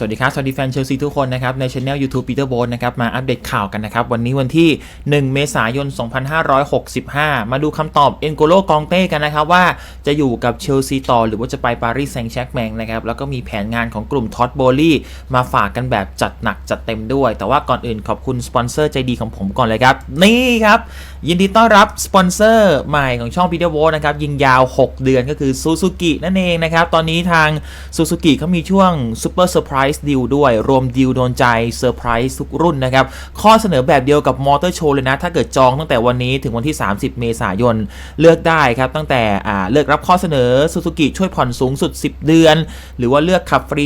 สวัสดีครับ สวัสดีแฟนเชลซีทุกคนนะครับ ในช anel YouTube Peter b o นะครับ มาอัปเดตข่าวกันนะครับ วันนี้วันที่ 1 เมษายน 2565 มาดูคำตอบเอ็นโกโลกองเต้กันนะครับ ว่าจะอยู่กับเชลซีต่อหรือว่าจะไปปารีสแซงต์แชร์กแมงนะครับ แล้วก็มีแผนงานของกลุ่มท็อตโบลี่มาฝากกันแบบจัดหนักจัดเต็มด้วย แต่ว่าก่อนอื่นขอบคุณสปอนเซอร์ใจดีของผมก่อนเลยครับ นี่ครับยินดีต้อนรับสปอนเซอร์ใหม่ของช่อง Peter b o นะครับ ยิงยาว 6 เดือนก็คือซูซูกินั่นเองนะครับ ตอนนี้ทางซูซูกิเขามีช่วงซูเปอร์เซอร์ไพรส์ดีลด้วย รวมดีลโดนใจเซอร์ไพรส์ทุกรุ่นนะครับ ข้อเสนอแบบเดียวกับมอเตอร์โชว์เลยนะ ถ้าเกิดจองตั้งแต่วันนี้ถึงวันที่ 30 เมษายน เลือกได้ครับ ตั้งแต่เลือกรับข้อเสนอซูซูกิช่วยผ่อนสูงสุด 10 เดือน หรือว่าเลือกขับฟรี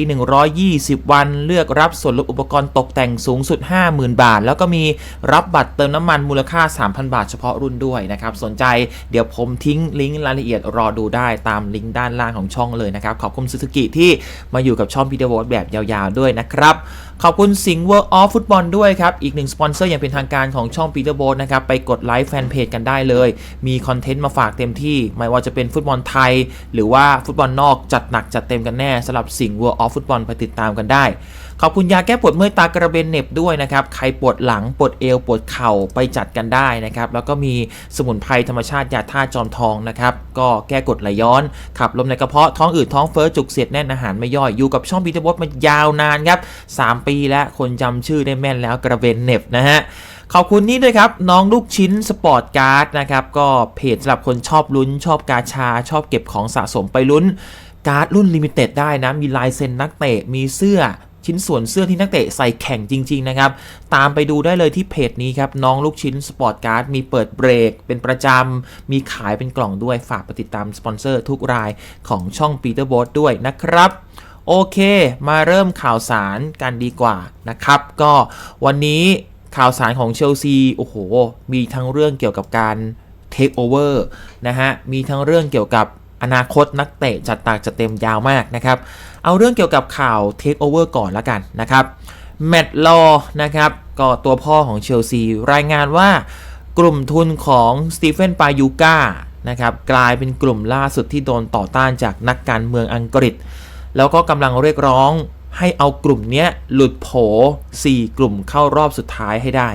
120 วัน เลือกรับส่วนลดอุปกรณ์ตกแต่งสูงสุด 50,000 บาท แล้วก็มีรับบัตรเติมน้ำมันมูลค่า 3,000 บาทเฉพาะรุ่นด้วยนะครับ สนใจเดี๋ยวผมทิ้งลิงก์รายละเอียดรอดูได้ตามลิงก์ด้านล่างของช่องเลยนะครับ ขอบคุณซูซูกิที่มาอยู่กับช่องพีเดอร์วอแบบยาวๆด้วยนะครับขอบคุณสิงห์เวิร์กออฟฟุตบอลด้วยครับ อีกหนึ่งสปอนเซอร์อย่างเป็นทางการของช่องปีเตอร์โบนะครับ ไปกดไลค์แฟนเพจกันได้เลย มีคอนเทนต์มาฝากเต็มที่ ไม่ว่าจะเป็นฟุตบอลไทย หรือว่าฟุตบอลนอกจัดหนักจัดเต็มกันแน่สำหรับสิงห์เวิร์กออฟฟุตบอลไปติดตามกันได้ ขอบคุณยาแก้ปวดเมื่อยตากระเบนเน็บด้วยนะครับใครปวดหลังปวดเอวปวดเข่าไปจัดกันได้นะครับแล้วก็มีสมุนไพรธรรมชาติยาท่าจอมทองนะครับก็แก้กดไหลย้อน ขับลมในกระเพาะท้องอืดท้องเฟ้อจุกเสียดแน่นอาหารไม่ย่อยอยู่กับช่องพีเตอร์บอสมายาวนานครับ3 ปีแล้วคนจำชื่อได้แม่นแล้วกระเบนเน็บนะฮะขอบคุณนี่ด้วยครับ น้องลูกชิ้นสปอร์ตการ์ดนะครับก็เพจสำหรับคนชอบลุ้น ชอบกาชา ชอบเก็บของสะสมไปลุ้นการ์ดรุ่นลิมิเต็ดได้นะ มีลายเซ็นนักเตะ มีเสื้อ ชิ้นส่วนเสื้อที่นักเตะใส่แข่งจริง ๆ นะครับ ตามไปดูได้เลยที่เพจนี้ครับ น้องลูกชิ้นสปอร์ตการ์ดมีเปิดเบรก เป็นประจำ มีขายเป็นกล่องด้วยฝากไปติดตามสปอนเซอร์ทุกรายของช่อง Peter b o ด้วยนะครับโอเค มาเริ่มข่าวสารกันดีกว่านะครับ ก็วันนี้ข่าวสารของเชลซี โอ้โห มีทั้งเรื่องเกี่ยวกับการเทคโอเวอร์นะฮะ มีทั้งเรื่องเกี่ยวกับ อนาคตนักเตะจัดตากจัดเต็มยาวมากนะครับ เอาเรื่องเกี่ยวกับข่าวเทคโอเวอร์ก่อนละกันนะครับแมตต์ลอนะครับก็ตัวพ่อของเชลซีรายงานว่ากลุ่มทุนของสตีเฟนปายูก้านะครับกลายเป็นกลุ่มล่าสุดที่โดนต่อต้านจากนักการเมืองอังกฤษ แล้วก็กำลังเรียกร้องให้เอากลุ่มเนี้ยหลุดโผ 4 กลุ่มเข้ารอบสุดท้ายให้ได้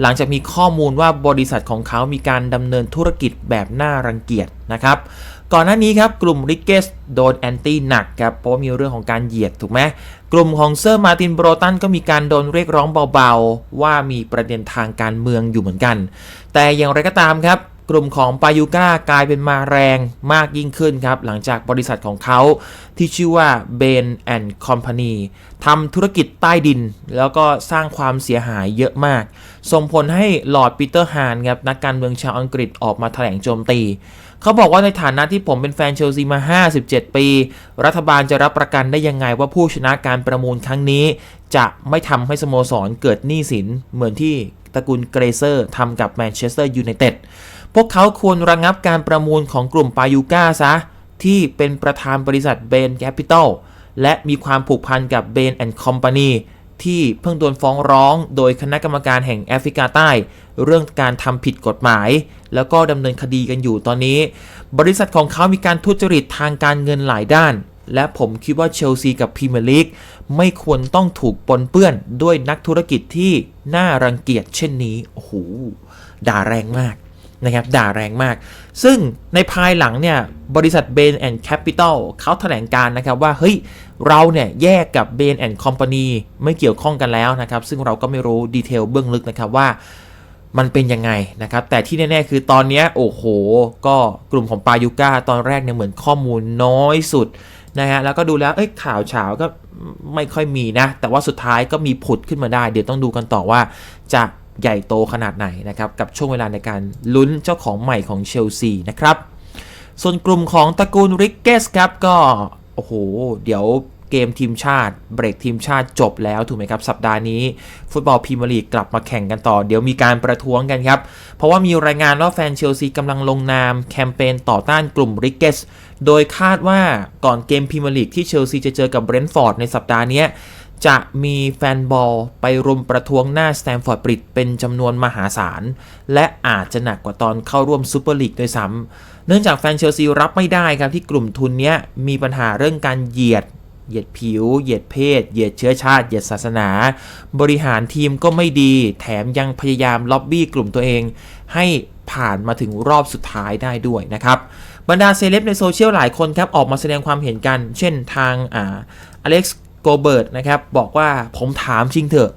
หลังจากมีข้อมูลว่าบริษัทของเขามีการดำเนินธุรกิจแบบน่ารังเกียจนะครับ ก่อนหน้านี้ครับกลุ่มริกเกสโดนแอนตี้หนักครับเพราะมีเรื่องของการเหยียดถูกไหมกลุ่มของเซอร์มาตินโบรตันก็มีการโดนเรียกร้องเบาๆ ว่ามีประเด็นทางการเมืองอยู่เหมือนกัน แต่อย่างไรก็ตามครับกลุ่มของปายูก้ากลายเป็นมาแรงมากยิ่งขึ้นครับ หลังจากบริษัทของเขาที่ชื่อว่า Bain and Company ทำธุรกิจใต้ดิน แล้วก็สร้างความเสียหายเยอะมาก ส่งผลให้ลอร์ดปีเตอร์ฮานครับนักการเมืองชาวอังกฤษออกมาแถลงโจมตี เขาบอกว่าในฐานะที่ผมเป็นแฟนเชลซีมา 57 ปี รัฐบาลจะรับประกันได้ยังไงว่าผู้ชนะการประมูลครั้งนี้ จะไม่ทำให้สโมสรเกิดหนี้สินเหมือนที่ตระกูลเกรเซอร์ทำกับแมนเชสเตอร์ยูไนเต็ดพวกเขาควรระงับการประมูลของกลุ่มปายูก้าซะ ที่เป็นประธานบริษัทเบนแคปิตอลและมีความผูกพันกับเบนแอนด์คอมพานี ที่เพิ่งโดนฟ้องร้อง โดยคณะกรรมการแห่งแอฟริกาใต้ เรื่องการทำผิดกฎหมาย แล้วก็ดำเนินคดีกันอยู่ตอนนี้ บริษัทของเขามีการทุจริตทางการเงินหลายด้าน และผมคิดว่าเชลซีกับพรีเมียร์ลีกไม่ควรต้องถูกปนเปื้อนด้วยนักธุรกิจที่น่ารังเกียจเช่นนี้โอ้โหด่าแรงมาก นะครับด่าแรงมาก ซึ่งในภายหลังเนี่ยบริษัท Bain and Capital เขาแถลงการนะครับว่าเฮ้ยเราเนี่ยแยกกับ Bain and Company ไม่เกี่ยวข้องกันแล้วนะครับ ซึ่งเราก็ไม่รู้ดีเทลเบื้องลึกนะครับว่ามันเป็นยังไงนะครับ แต่ที่แน่ ๆ คือตอนนี้โอ้โห ก็กลุ่มของปายูก้าตอนแรกเนี่ยเหมือนข้อมูลน้อยสุดนะฮะแล้วก็ดูแล้วเอ้ยข่าวเช้าก็ไม่ค่อยมีนะ แต่ว่าสุดท้ายก็มีผุดขึ้นมาได้ เดี๋ยวต้องดูกันต่อว่าจะ ใหญ่โตขนาดไหนนะครับกับช่วงเวลาในการลุ้นเจ้าของใหม่ของเชลซีนะครับส่วนกลุ่มของตระกูลริกเกสครับก็โอ้โห เดี๋ยวเกมทีมชาติ เบรกทีมชาติจบแล้วถูกไหมครับ สัปดาห์นี้ ฟุตบอลพรีเมียร์ลีกกลับมาแข่งกันต่อ เดี๋ยวมีการประท้วงกันครับ เพราะว่ามีรายงานว่าแฟนเชลซีกำลังลงนามแคมเปญต่อต้านกลุ่มริกเกสโดยคาดว่าก่อนเกมพรีเมียร์ลีกที่เชลซีจะเจอกับเบรนท์ฟอร์ดในสัปดาห์นี้ จะมีแฟนบอลไปรุมประท้วงหน้าสแตมฟอร์ดบริดเป็นจำนวนมหาศาล และอาจจะหนักกว่าตอนเข้าร่วมซูเปอร์ลีกด้วยซ้ำเนื่องจากแฟนเชลซีรับไม่ได้ครับที่กลุ่มทุนนี้มีปัญหาเรื่องการเหยียด เหยียดผิว เหยียดเพศ เหยียดเชื้อชาติ เหยียดศาสนา บริหารทีมก็ไม่ดี แถมยังพยายามล็อบบี้กลุ่มตัวเอง ให้ผ่านมาถึงรอบสุดท้ายได้ด้วยนะครับบรรดาเซเลบในโซเชียลหลายคนครับออกมาแสดงความเห็นกัน เช่นทางอาอเล็กซ์ โกเบิร์ตนะครับบอกว่าผมถามจริงเถอะ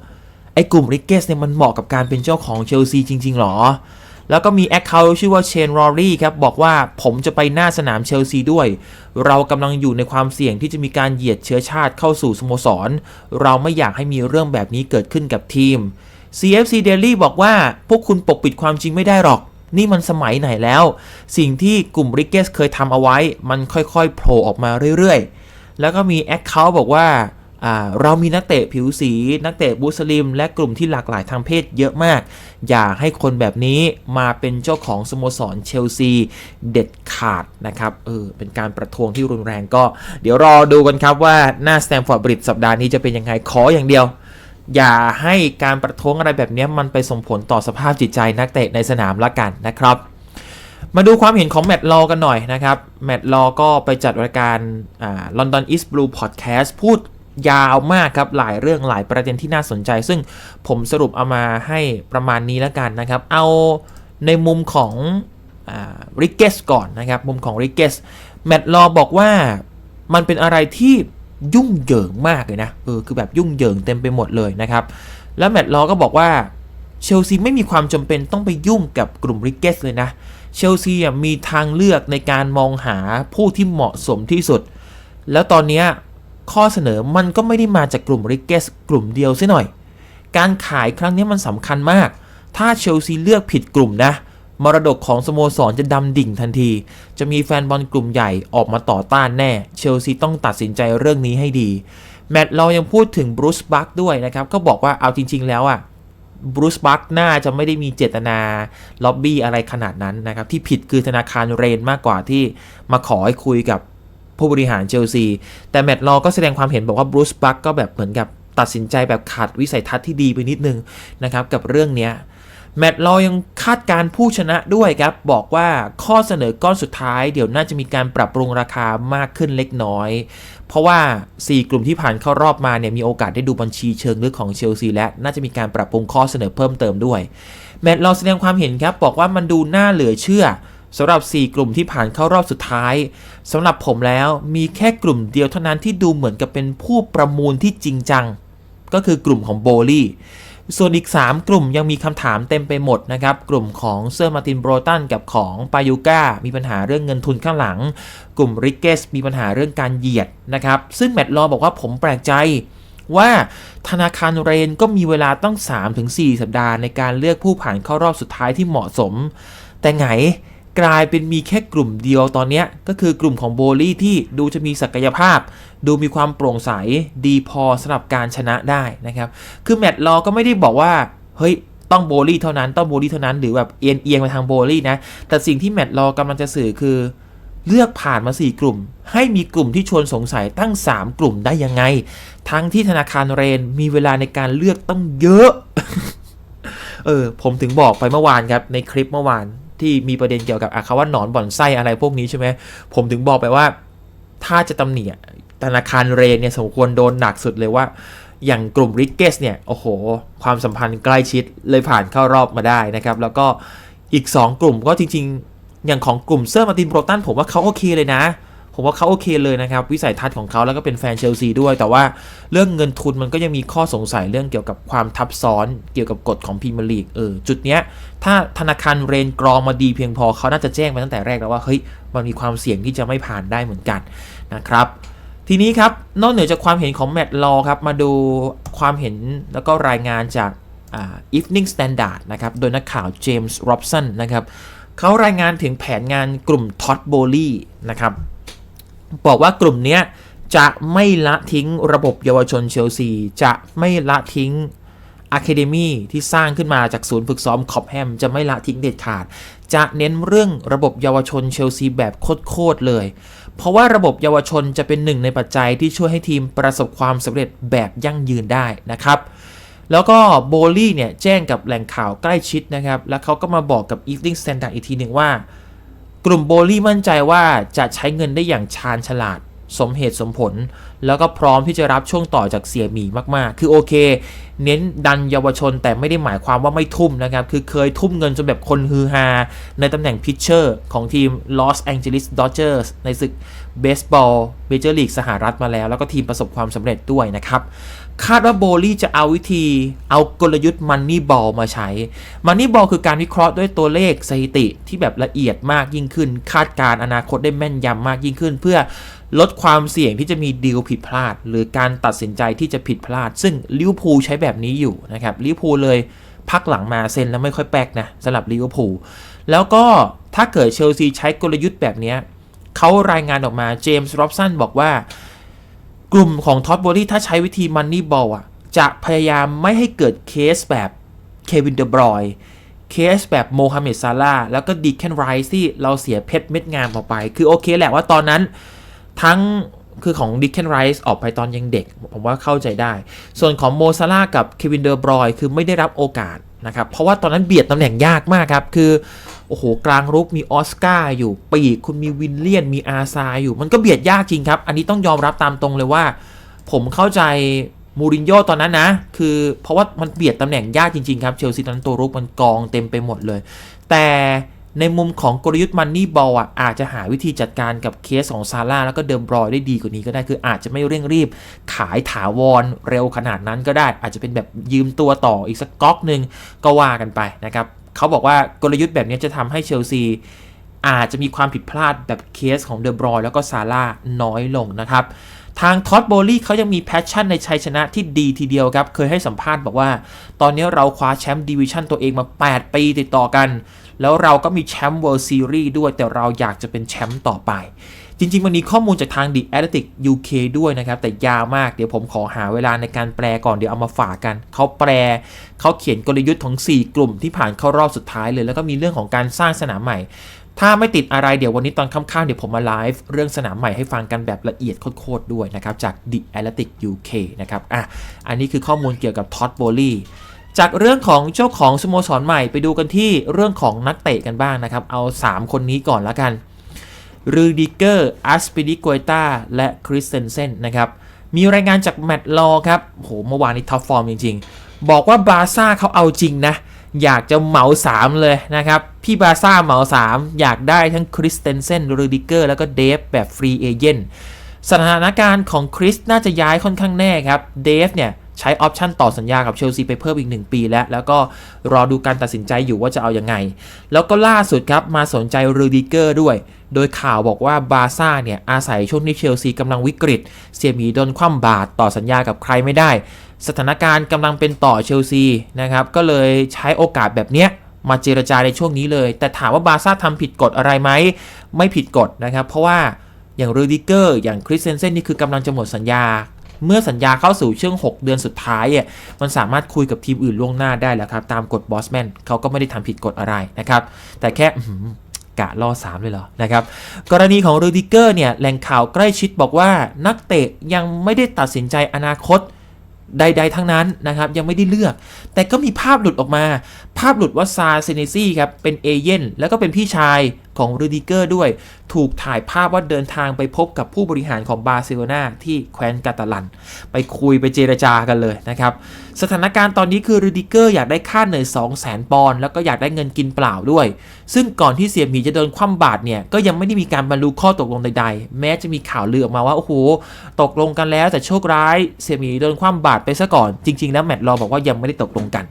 ไอ้กลุ่มริกเกสเนี่ยมันเหมาะกับการเป็นเจ้าของเชลซีจริง ๆ หรอ แล้วก็มีแอคเคาท์ชื่อว่าเชนรอรี่ครับบอกว่าผมจะไปหน้าสนามเชลซีด้วย เรากำลังอยู่ในความเสี่ยงที่จะมีการเหยียดเชื้อชาติเข้าสู่สโมสร เราไม่อยากให้มีเรื่องแบบนี้เกิดขึ้นกับทีม CFC Daily บอกว่าพวกคุณปกปิดความจริงไม่ได้หรอกนี่มันสมัยไหนแล้ว สิ่งที่กลุ่มริกเกสเคยทำเอาไว้ มันค่อยๆโผล่ออกมาเรื่อยๆ แล้วก็มีแอคเคาท์บอกว่าอ่า เรามีนักเตะผิวสี นักเตะมุสลิม และกลุ่มที่หลากหลายทางเพศเยอะมาก อย่าให้คนแบบนี้มาเป็นเจ้าของสโมสรเชลซีเด็ดขาดนะครับเออเป็นการประท้วงที่รุนแรงก็ เดี๋ยวรอดูกันครับว่าหน้าสแตมฟอร์ดบริดสัปดาห์นี้จะเป็นยังไงขออย่างเดียว อย่าให้การประท้วงอะไรแบบนี้มันไปส่งผลต่อสภาพจิตใจนักเตะในสนามละกันนะครับ มาดูความเห็นของแมตต์ลอกันหน่อยนะครับแมตต์ลอก็ไปจัดรายการลอ่า London East Blue Podcast พูด ยาวมากครับหลายเรื่องหลายประเด็นที่น่าสนใจ ซึ่งผมสรุปเอามาให้ประมาณนี้แล้วกันนะครับ เอาในมุมของริกเกสก่อนนะครับ มุมของริกเกสแมตลอบอกว่ามันเป็นอะไรที่ยุ่งเหยิงมากเลยนะเออคือแบบยุ่งเหยิงเต็มไปหมดเลยนะครับ แล้วแมตลอก็บอกว่าเชลซีไม่มีความจำเป็นต้องไปยุ่งกับกลุ่มริกเกสเลยนะเชลซีมีทางเลือกในการมองหาผู้ที่เหมาะสมที่สุด แล้วตอนเนี้ย ข้อเสนอมันก็ไม่ได้มาจากกลุ่มริกเกสกลุ่มเดียวซะหน่อย การขายครั้งนี้มันสำคัญมาก ถ้าเชลซีเลือกผิดกลุ่มนะ มรดกของสโมสรจะดำดิ่งทันที จะมีแฟนบอลกลุ่มใหญ่ออกมาต่อต้านแน่ เชลซีต้องตัดสินใจเรื่องนี้ให้ดี แมตต์เรายังพูดถึงบรูซบัคด้วยนะครับ ก็บอกว่าเอาจริง ๆ แล้วอะบรูซบัคน่าจะไม่ได้มีเจตนาล็อบบี้อะไรขนาดนั้นนะครับ ที่ผิดคือธนาคารเรนมากกว่าที่มาขอให้คุยกับ ผู้บริหารเชลซี แต่แมตต์ลอก็แสดงความเห็นบอกว่าบรูซบัคก็แบบเหมือนกับตัดสินใจแบบขาดวิสัยทัศน์ที่ดีไปนิดนึงนะครับกับเรื่องนี้แมตต์ลอยังคาดการผู้ชนะด้วยครับ บอกว่าข้อเสนอก้อนสุดท้ายเดี๋ยวน่าจะมีการปรับปรุงราคามากขึ้นเล็กน้อย เพราะว่า 4 กลุ่มที่ผ่านเข้ารอบมาเนี่ยมีโอกาสได้ดูบัญชีเชิงลึกของเชลซีและน่าจะมีการปรับปรุงข้อเสนอเพิ่มเติมด้วย แมตต์ลอแสดงความเห็นครับ บอกว่ามันดูน่าเหลือเชื่อ สำหรับ 4 กลุ่มที่ผ่านเข้ารอบสุดท้ายสำหรับผมแล้วมีแค่กลุ่มเดียวเท่านั้นที่ดูเหมือนกับเป็นผู้ประมูลที่จริงจัง ก็คือกลุ่มของโบลี่ส่วนอีก 3 กลุ่มยังมีคำถามเต็มไปหมดนะครับ กลุ่มของเซอร์มาตินโบรตันกับของปายูก้ามีปัญหาเรื่องเงินทุนข้างหลัง กลุ่มริกเกสมีปัญหาเรื่องการเหยียดนะครับ ซึ่งแมตต์ลอบอกว่าผมแปลกใจว่าธนาคารเรนก็มีเวลาต้อง 3-4 สัปดาห์ในการเลือกผู้ผ่านเข้ารอบสุดท้ายที่เหมาะสม แต่ไง กลายเป็นมีแค่กลุ่มเดียวตอนนี้ก็คือกลุ่มของโบลี่ที่ดูจะมีศักยภาพ ดูมีความโปร่งใสดีพอสำหรับการชนะได้นะครับ คือแมตต์ลอก็ไม่ได้บอกว่า เฮ้ยต้องโบลี่เท่านั้นต้องโบลี่เท่านั้นหรือแบบเอียงเอียงไปทางโบลี่นะ แต่สิ่งที่แมตต์ลอกำลังจะสื่อคือ เลือกผ่านมา 4 กลุ่ม ให้มีกลุ่มที่ชวนสงสัยตั้ง 3 กลุ่มได้ยังไง ทั้งที่ธนาคารเรนมีเวลาในการเลือกต้องเยอะ เออผมถึงบอกไปเมื่อวานครับในคลิปเมื่อวาน ที่มีประเด็นเกี่ยวกับอาคาว่าหนอนบ่อนไส้อะไรพวกนี้ใช่ไหมผมถึงบอกไปว่า ถ้าจะตำหนิธนาคารเรนเนี่ยสมควรโดนหนักสุดเลยว่า อย่างกลุ่มริกเกสเนี่ย โอ้โห ความสัมพันธ์ใกล้ชิดเลยผ่านเข้ารอบมาได้นะครับ แล้วก็อีก 2 กลุ่มก็จริงๆ อย่างของกลุ่มเซอร์มาตินโปรตันผมว่าเขาโอเคเลยนะ ผมว่าเขาโอเคเลยนะครับ วิสัยทัศน์ของเขาแล้วก็เป็นแฟนเชลซีด้วย แต่ว่าเรื่องเงินทุนมันก็ยังมีข้อสงสัยเรื่องเกี่ยวกับความทับซ้อนเกี่ยวกับกฎของพรีเมียร์ลีกเออจุดเนี้ยถ้าธนาคารเรนกรองมาดีเพียงพอเขาน่าจะแจ้งไปตั้งแต่แรกแล้วว่าเฮ้ยมันมีความเสี่ยงที่จะไม่ผ่านได้เหมือนกันนะครับทีนี้ครับนอกเหนือจากความเห็นของแมตต์ลอครับมาดูความเห็นแล้วก็รายงานจากอ่า Evening Standard นะครับโดยนักข่าวเจมส์โรบสันนะครับเขารายงานถึงแผนงานกลุ่มท็อตโบลี่นะครับ บอกว่ากลุ่มเนี้ยจะไม่ละทิ้งระบบเยาวชนเชลซี จะไม่ละทิ้งอะคาเดมีที่สร้างขึ้นมาจากศูนย์ฝึกซ้อมคอปแฮมจะไม่ละทิ้งเด็ดขาด จะเน้นเรื่องระบบเยาวชนเชลซีแบบโคตรเลย เพราะว่าระบบเยาวชนจะเป็นหนึ่งในปัจจัยที่ช่วยให้ทีมประสบความสำเร็จแบบยั่งยืนได้นะครับ แล้วก็โบลี่เนี่ยแจ้งกับแหล่งข่าวใกล้ชิดนะครับ แล้วเขาก็มาบอกกับ Evening Standard อีกทีหนึ่งว่า กลุ่มโบลี่มั่นใจว่าจะใช้เงินได้อย่างชาญฉลาด สมเหตุสมผล แล้วก็พร้อมที่จะรับช่วงต่อจากเสียหมีมากๆ คือโอเค เน้นดันเยาวชนแต่ไม่ได้หมายความว่าไม่ทุ่มนะครับ คือเคยทุ่มเงินจนแบบคนฮือฮา ในตำแหน่งพิชเชอร์ของทีม Los Angeles Dodgers ในศึกเบสบอลเมเจอร์ลีกสหรัฐมาแล้ว แล้วก็ทีมประสบความสำเร็จด้วยนะครับ คาดว่าโบลี่จะเอาวิธีเอากลยุทธ์มันนี่บอลมาใช้ มันนี่บอลคือการวิเคราะห์ด้วยตัวเลขสถิติที่แบบละเอียดมากยิ่งขึ้น คาดการณ์อนาคตได้แม่นยำมากยิ่งขึ้น เพื่อลดความเสี่ยงที่จะมีดีลผิดพลาด หรือการตัดสินใจที่จะผิดพลาด ซึ่งลิเวอร์พูลใช้แบบนี้อยู่นะครับลิเวอร์พูลเลยพักหลังมาเซ็นแล้วไม่ค่อยแป๊กนะสำหรับลิเวอร์พูลแล้วก็ถ้าเกิดเชลซีใช้กลยุทธ์แบบนี้เขารายงานออกมาเจมส์ร็อบสันบอกว่า กลุ่มของท็อตบอดี้ถ้าใช้วิธีมันนี่บอลอะ จะพยายามไม่ให้เกิดเคสแบบเควินเดบรอยเคสแบบโมฮัมเหม็ดซาลาแล้วก็ดิกเคนไรส์ที่เราเสียเพชรเม็ดงามออกไป คือโอเคแหละว่าตอนนั้นทั้งคือของดิกเคนไรส์ออกไปตอนยังเด็ก ผมว่าเข้าใจได้ ส่วนของโมซาลากับเควินเดอร์บรอยคือไม่ได้รับโอกาส นะครับเพราะว่าตอนนั้นเบียดตำแหน่งยากมากครับ คือโอ้โหกลางรุกมีออสการ์อยู่ปีกคุณมีวินเลียนมีอาซาอยู่ มันก็เบียดยากจริงครับ อันนี้ต้องยอมรับตามตรงเลยว่า ผมเข้าใจมูรินโญ่ตอนนั้นนะ คือเพราะว่ามันเบียดตำแหน่งยากจริงๆครับเชลซีตอนนั้นตัวรุกมันกองเต็มไปหมดเลย แต่ ในมุมของกลยุทธ์มันนี่บอลอะอาจจะหาวิธีจัดการกับเคสของซาร่าแล้วก็เดิมบรอยได้ดีกว่านี้ก็ได้คืออาจจะไม่เร่งรีบ ขายถาวรเร็วขนาดนั้นก็ได้ อาจจะเป็นแบบยืมตัวต่ออีกสักก๊อกหนึ่งก็ว่ากันไปนะครับเขาบอกว่ากลยุทธ์แบบนี้จะทำให้เชลซีอาจจะมีความผิดพลาดแบบเคสของเดอบรอยแล้วก็ซาร่าน้อยลงนะครับ ทางท็อตโบลี่เขายังมีแพชชั่นในชัยชนะที่ดีทีเดียวครับ เคยให้สัมภาษณ์บอกว่า ตอนนี้เราคว้าแชมป์ดิวิชั่นตัวเองมา 8 ปีติดต่อกัน แล้วเราก็มีแชมป์เวิลด์ซีรีส์ด้วย แต่เราอยากจะเป็นแชมป์ต่อไป จริง ๆ มันมีข้อมูลจากทาง The Athletic UK ด้วยนะครับ แต่ยาวมากเดี๋ยวผมขอหาเวลาในการแปลก่อนเดี๋ยวเอามาฝากกัน เขาแปลเขาเขียนกลยุทธ์ของ 4 กลุ่มที่ผ่านเข้ารอบสุดท้ายเลย แล้วก็มีเรื่องของการสร้างสนามใหม่ ถ้าไม่ติดอะไรเดี๋ยววันนี้ตอนค่ำๆเดี๋ยวผมมาไลฟ์เรื่องสนามใหม่ให้ฟังกันแบบละเอียดโคตรๆด้วยนะครับ จาก The Athletic UK นะครับอะอันนี้คือข้อมูลเกี่ยวกับท็อตโบลี่จากเรื่องของเจ้าของสโมสรใหม่ไปดูกันที่เรื่องของนักเตะกันบ้างนะครับ เอา 3 คนนี้ก่อนละกันรูดิเกอร์อัสปิดิโกตาและคริสเตนเซนนะครับมีรายงานจากแมตต์ลอครับโหเมื่อวานนี้ท็อปฟอร์มจริง ๆ บอกว่าบาร์ซ่าเขาเอาจริงนะ อยากจะเหมา3เลยนะครับ พี่บาซ่าเหมา3อยากได้ทั้งคริสเตนเซนรูดิเกอร์แล้วก็เดฟแบบฟรีเอเจนต์สถานการณ์ของคริสน่าจะย้ายค่อนข้างแน่ครับเดฟเนี่ยใช้ออปชันต่อสัญญากับเชลซีไปเพิ่มอีก 1 ปีแล้ว แล้วก็รอดูการตัดสินใจอยู่ว่าจะเอาอยัางไง แล้วก็ล่าสุดครับ มาสนใจรูดิเกอร์ด้วย โดยข่าวบอกว่าบาซ่าเนี่ย อาศัยช่วงที่เชลซีกำลังวิกฤต เสียหมีโดนคว่ำบาตรต่อสัญญากับใครไม่ได้ สถานการณ์กำลังเป็นต่อเชลซีนะครับก็เลยใช้โอกาสแบบเนี้ยมาเจรจาในช่วงนี้เลย แต่ถามว่าบาซ่าทำผิดกฎอะไรไหมไม่ผิดกฎนะครับ เพราะว่าอย่างรูดิเกอร์อย่างคริสเซนเซนนี่คือกำลังจะหมดสัญญา เมื่อสัญญาเข้าสู่ช่วง 6 เดือนสุดท้ายอะมันสามารถคุยกับทีมอื่นล่วงหน้าได้แล้วครับ ตามกฎบอสแมนเขาก็ไม่ได้ทำผิดกฎอะไรนะครับ แต่แค่อื้อหือกะล่อ 3 เลยเหรอ นะครับ กรณีของรูดิเกอร์เนี่ยแหล่งข่าวใกล้ชิดบอกว่านักเตะยังไม่ได้ตัดสินใจอนาคต ใดๆทั้งนั้นนะครับ ยังไม่ได้เลือก แต่ก็มีภาพหลุดออกมา ภาพหลุดว่าซาเซเนซี่ครับเป็นเอเย่นแล้วก็เป็นพี่ชาย ของรูดิเกอร์ด้วย ถูกถ่ายภาพว่าเดินทางไปพบกับผู้บริหารของบาร์เซโลนาที่แคว้นกาตาลัน ไปคุยไปเจรจากันเลยนะครับ สถานการณ์ตอนนี้คือรูดิเกอร์อยากได้ค่าเหนื่อย 2 0 0 0 0 0 ปอนด์แล้วก็อยากได้เงินกินเปล่าด้วย ซึ่งก่อนที่เสียหมีจะโดนคว่ำบาตรเนี่ยก็ยังไม่ได้มีการบรรลุข้อตกลงใดๆ แม้จะมีข่าวลือออกมาว่าโอ้โหตกลงกันแล้วแต่โชคร้ายเสียหมีโดนคว่ำบาตรไปซะก่อน จริง ๆ แล้วแมตต์รอบอกว่ายังไม่ได้ตกลงกัน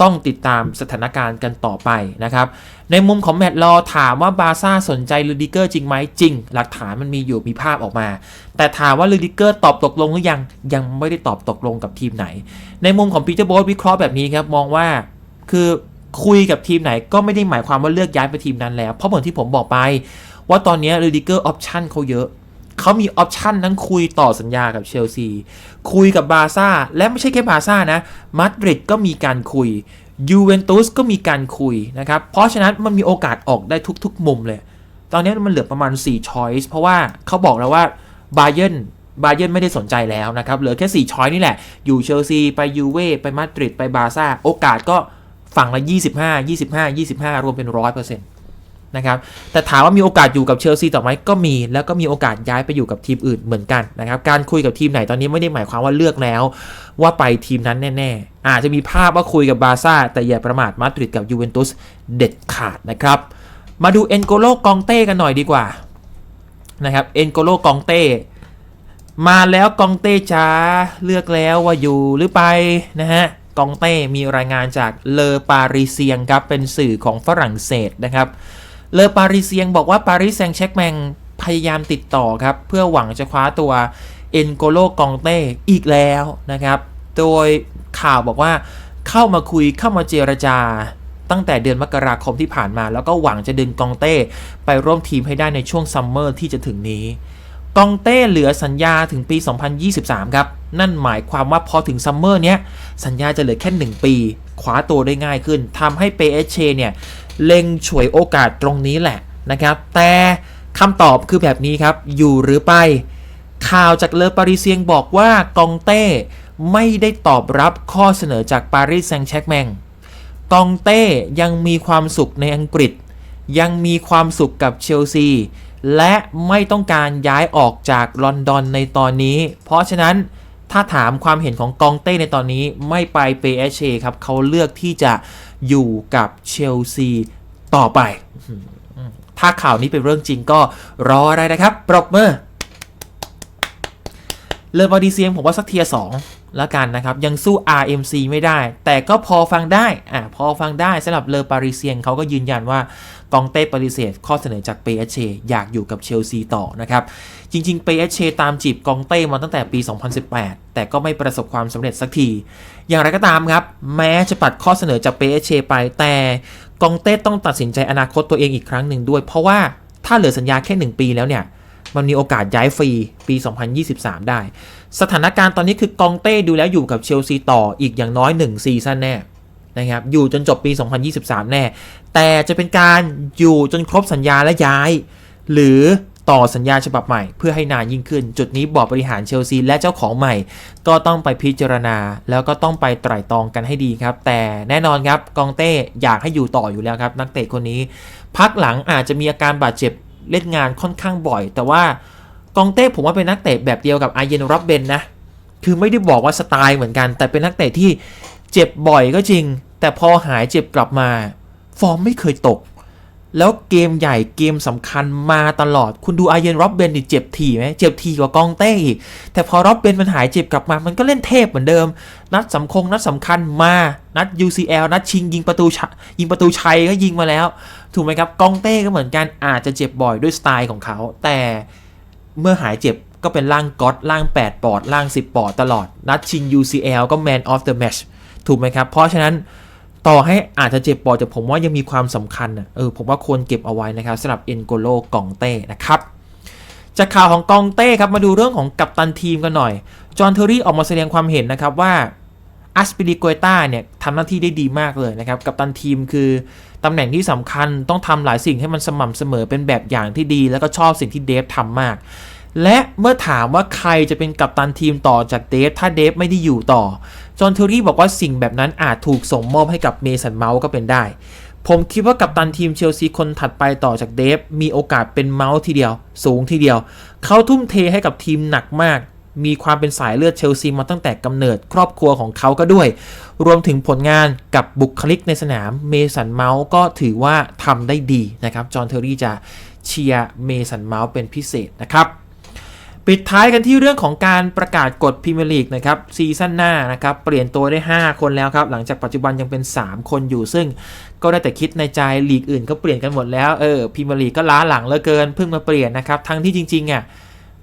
ต้องติดตามสถานการณ์กันต่อไปนะครับ ในมุมของแมตต์ลอถามว่าบาซ่าสนใจลูดิเกอร์จริงไหมจริง หลักฐานมันมีอยู่มีภาพออกมา แต่ถามว่าลูดิเกอร์ตอบตกลงหรือยังยังไม่ได้ตอบตกลงกับทีมไหน ในมุมของปีเตอร์โบสวิเคราะห์แบบนี้ครับมองว่าคือคุยกับทีมไหนก็ไม่ได้หมายความว่าเลือกย้ายไปทีมนั้นแล้ว เพราะเหมือนที่ผมบอกไป ว่าตอนนี้ลูดิเกอร์ออปชั่นเขาเยอะ เขามีออปชันทั้งคุยต่อสัญญากับเชลซี คุยกับบาร์ซ่า และไม่ใช่แค่บาร์ซ่านะมาดริดก็มีการคุยยูเวนตุสก็มีการคุยนะครับ เพราะฉะนั้นมันมีโอกาสออกได้ทุกๆ มุมเลย ตอนนี้มันเหลือประมาณ4ช้อยส์เพราะว่าเขาบอกแล้วว่าบาเยนบาเยนไม่ได้สนใจแล้วนะครับ เหลือแค่ 4 ช้อยนี่แหละ อยู่เชลซี ไปยูเว่ไปมาดริด ไปบาร์ซ่า โอกาสก็ฝั่งละ 25 25 25 รวมเป็น 100%น นะครับแต่ถามว่ามีโอกาสอยู่กับเชลซีต่อไหมก็มี แล้วก็มีโอกาสย้ายไปอยู่กับทีมอื่นเหมือนกันนะครับการคุยกับทีมไหนตอนนี้ไม่ได้หมายความว่าเลือกแล้ว ว่าไปทีมนั้นแน่ ๆ อาจจะมีภาพว่าคุยกับบาร์ซ่าแต่อย่าประมาทมาดริดกับยูเวนตุสเด็ดขาดนะครับมาดูเอ็นโกโลกองเต้กันหน่อยดีกว่านะครับเอ็นโกโลกองเต้มาแล้วกองเต้จ้าเลือกแล้วว่าอยู่หรือไปนะฮะกองเต้มีรายงานจากเลอปารีเซียงครับเป็นสื่อของฝรั่งเศสนะครับ เลอปารีเซียงบอกว่าปารีสแซงต์แชร์กแมงพยายามติดต่อครับ เพื่อหวังจะคว้าตัวเอ็นโกโลกองเต้อีกแล้วนะครับ โดยข่าวบอกว่าเข้ามาคุยเข้ามาเจรจา ตั้งแต่เดือนมกราคมที่ผ่านมา แล้วก็หวังจะดึงกองเต้ ไปร่วมทีมให้ได้ในช่วงซัมเมอร์ที่จะถึงนี้ กองเต้เหลือสัญญาถึงปี 2023 ครับ นั่นหมายความว่าพอถึงซัมเมอร์เนี้ยสัญญาจะเหลือแค่ 1 ปีคว้าตัวได้ง่ายขึ้นทำให้เปเอเชเนี่ย เล็งฉวยโอกาสตรงนี้แหละนะครับ แต่คำตอบคือแบบนี้ครับ อยู่หรือไป ข่าวจากเลอปารีเซียงบอกว่ากองเต้ไม่ได้ตอบรับข้อเสนอจากปารีสแซงต์แชกแมงกองเต้ยังมีความสุขในอังกฤษ ยังมีความสุขกับเชลซี และไม่ต้องการย้ายออกจากลอนดอนในตอนนี้ เพราะฉะนั้นถ้าถามความเห็นของกองเต้ในตอนนี้ไม่ไปเปเอเครับเขาเลือกที่จะ อยู่กับเชลซีต่อไป ถ้าข่าวนี้เป็นเรื่องจริงก็รออะไรนะครับ ปรบมือ เลอบอดีเซียงผมว่าสักเทียร์สอง แล้วกันนะครับ ยังสู้ RMC ไม่ได้ แต่ก็พอฟังได้อ่าพอฟังได้สำหรับเลอปารีเซียงเขาก็ยืนยันว่ากองเต้ปฏิเสธข้อเสนอจากเปเอเชอยากอยู่กับเชลซีต่อนะครับ จริงๆเปเอเชตามจีบกองเต้มาตั้งแต่ปี 2018 แต่ก็ไม่ประสบความสำเร็จสักที อย่างไรก็ตามครับ แม้จะปัดข้อเสนอจากเปเอเชไป แต่กองเต้ต้องตัดสินใจอนาคตตัวเองอีกครั้งหนึ่งด้วย เพราะว่าถ้าเหลือสัญญาแค่ 1 ปีแล้วเนี่ยมันมีโอกาสย้ายฟรีปี 2023 ได้ สถานการณ์ตอนนี้คือกองเต้ดูแล้วอยู่กับเชลซีต่ออีกอย่างน้อย1ซีซั่นแน่นะครับอยู่จนจบปี 2023 แน่ แต่จะเป็นการอยู่จนครบสัญญาและย้าย หรือต่อสัญญาฉบับใหม่เพื่อให้นานยิ่งขึ้น จุดนี้บอร์ดบริหารเชลซีและเจ้าของใหม่ ก็ต้องไปพิจารณา แล้วก็ต้องไปไตร่ตรองกันให้ดีครับ แต่แน่นอนครับกองเต้อยากให้อยู่ต่ออยู่แล้วครับ นักเตะคนนี้ พักหลังอาจจะมีอาการบาดเจ็บเล่นงานค่อนข้างบ่อย แต่ว่า กองเต้ผมว่าเป็นนักเตะแบบเดียวกับอาเยนรับเบนนะ คือไม่ได้บอกว่าสไตล์เหมือนกัน แต่เป็นนักเตะที่เจ็บบ่อยก็จริง แต่พอหายเจ็บกลับมา ฟอร์มไม่เคยตก แล้วเกมใหญ่เกมสำคัญมาตลอด คุณดูอาเยนร็อบเบนนี่เจ็บถี่ไหมเจ็บถี่กว่ากองเต้อีก แต่พอร็อบเบนมันหายเจ็บกลับมา มันก็เล่นเทพเหมือนเดิม นัดสำคงนัดสำคัญมา นัด UCL นัดชิงยิงประตูยิงประตูชัยก็ยิงมาแล้ว ถูกไหมครับ กองเต้ก็เหมือนกันอาจจะเจ็บบ่อยด้วยสไตล์ของเขา แต่ เมื่อหายเจ็บก็เป็นร่างก๊อตร่าง 8 ปอดร่าง 10 ปอดตลอด นัดชิง UCL ก็ Man of the Match ถูกไหมครับ เพราะฉะนั้นต่อให้อาจจะเจ็บปอดแต่ผมว่ายังมีความสำคัญนะเออผมว่าควรเก็บเอาไว้นะครับสำหรับเอ็นโกโลกองเต้นะครับจากข่าวของกองเต้ครับมาดูเรื่องของกัปตันทีมกันหน่อย จอห์นเทอรี่ออกมาแสดงความเห็นนะครับว่าอัสปิริโกต้าเนี่ยทำหน้าที่ได้ดีมากเลยนะครับกัปตันทีมคือ ตำแหน่งที่สำคัญต้องทำหลายสิ่งให้มันสม่ำเสมอเป็นแบบอย่างที่ดี แล้วก็ชอบสิ่งที่เดฟทำมาก และเมื่อถามว่าใครจะเป็นกัปตันทีมต่อจากเดฟถ้าเดฟไม่ได้อยู่ต่อ จอห์นเทอรี่บอกว่าสิ่งแบบนั้นอาจถูกส่งมอบให้กับเมสันเมาส์ก็เป็นได้ ผมคิดว่ากัปตันทีมเชลซีคนถัดไปต่อจากเดฟมีโอกาสเป็นเมาส์ทีเดียว สูงทีเดียว เขาทุ่มเทให้กับทีมหนักมาก มีความเป็นสายเลือดเชลซีมาตั้งแต่กำเนิดครอบครัวของเขาก็ด้วย รวมถึงผลงานกับบุคลิกในสนามเมสันเมาส์ก็ถือว่าทำได้ดีนะครับ จอห์นเทอรี่จะเชียร์เมสันเมาส์เป็นพิเศษนะครับปิดท้ายกันที่เรื่องของการประกาศกฎพรีเมียร์ลีกนะครับซีซั่นหน้านะครับเปลี่ยนตัวได้ 5 คนแล้วครับหลังจากปัจจุบันยังเป็น 3 คนอยู่ ซึ่งก็ได้แต่คิดในใจลีกอื่นก็เปลี่ยนกันหมดแล้วเออพรีเมียร์ลีกก็ล้าหลังเหลือเกินเพิ่งมาเปลี่ยนนะครับทั้งที่จริงๆอะ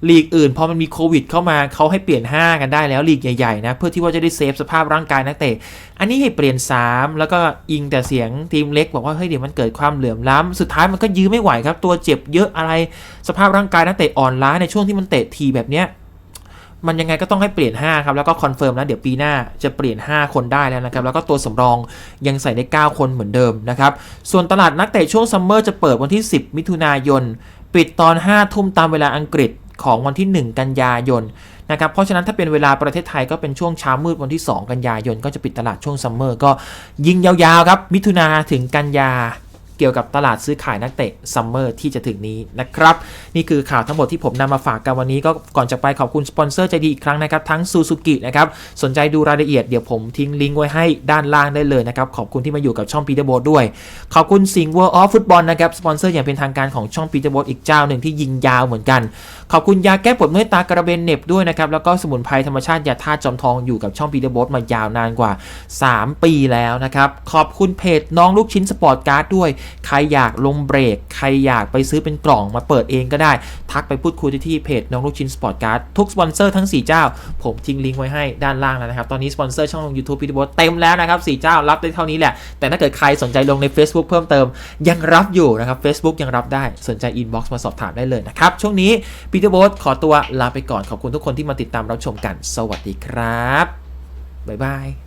ลีกอื่นพอมันมีโควิดเข้ามาเขาให้เปลี่ยน 5 กันได้แล้วลีกใหญ่ๆนะเพื่อที่ว่าจะได้เซฟสภาพร่างกายนักเตะอันนี้ให้เปลี่ยน 3 แล้วก็อิงแต่เสียงทีมเล็กบอกว่าเฮ้ยเดี๋ยวมันเกิดความเหลื่อมล้ำสุดท้ายมันก็ยื้อไม่ไหวครับ ตัวเจ็บเยอะอะไรสภาพร่างกายนักเตะอ่อนล้าในช่วงที่มันเตะทีแบบเนี้ยมันยังไงก็ต้องให้เปลี่ยน 5 ครับ แล้วก็คอนเฟิร์มแล้วเดี๋ยวปีหน้าจะเปลี่ยน 5 คนได้แล้วนะครับ แล้วก็ตัวสำรองยังใส่ได้ 9 คนเหมือนเดิมนะครับ ส่วนตลาดนักเตะช่วงซัมเมอร์จะเปิดวันที่ 10 มิถุนายน ปิดตอน 5 ทุ่มตามเวลาอังกฤษ ของวันที่ 1 กันยายนนะครับเพราะฉะนั้นถ้าเป็นเวลาประเทศไทยก็เป็นช่วงเช้ามืดวันที่ 2 กันยายน ก็จะปิดตลาดช่วงซัมเมอร์ก็ยิงยาวๆครับ มิถุนาถึงกันยาเกี่ยวกับตลาดซื้อขายนักเตะซัมเมอร์ที่จะถึงนี้นะครับ นี่คือข่าวทั้งหมดที่ผมนำมาฝากกันวันนี้ก็ก่อนจะไปขอบคุณสปอนเซอร์ใจดีอีกครั้งนะครับ ทั้งซูซูกินะครับ สนใจดูรายละเอียดเดี๋ยวผมทิ้งลิงก์ไว้ให้ด้านล่างได้เลยนะครับ ขอบคุณที่มาอยู่กับช่องปีเตอร์โบด้วย ขอบคุณสิงห์ World of Football นะครับ สปอนเซอร์อย่างเป็นทางการของช่องปีเตอร์โบอีกเจ้าหนึ่งที่ยิงยาวเหมือนกัน ขอบคุณยาแก้ปวดเมื่อยตากระเบนเน็บด้วยนะครับ แล้วก็สมุนไพรธรรมชาติยาธาตุจอมทองอยู่กับช่องปีเตอร์โบมายาวนานกว่า 3 ปีแล้วนะครับ ขอบคุณเพจน้องลูกชิ้นสปอร์ตการ์ดด้วย ใครอยากลงเบรก ใครอยากไปซื้อเป็นกล่องมาเปิดเองก็ได้ ทักไปพูดคุยที่เพจน้องลูกชิ้นสปอร์ตการ์ดทุกสปอนเซอร์ทั้ง 4 เจ้า ผมทิ้งลิงก์ไว้ให้ด้านล่างแล้วนะครับ ตอนนี้สปอนเซอร์ช่อง YouTube ปีเตอร์โบเต็มแล้วนะครับ4เจ้ารับได้เท่านี้แหละ แต่ถ้าเกิดใครสนใจลงใน Facebook เพิ่มเติมยังรับอยู่นะครับ Facebook ยังรับได้สนใจ inbox มาสอบถามได้เลยนะครับช่วงนี้ปีเตอร์โบขอตัวลาไปก่อนขอบคุณทุกคนที่มาติดตามรับชมกัน สวัสดีครับ บ๊ายบาย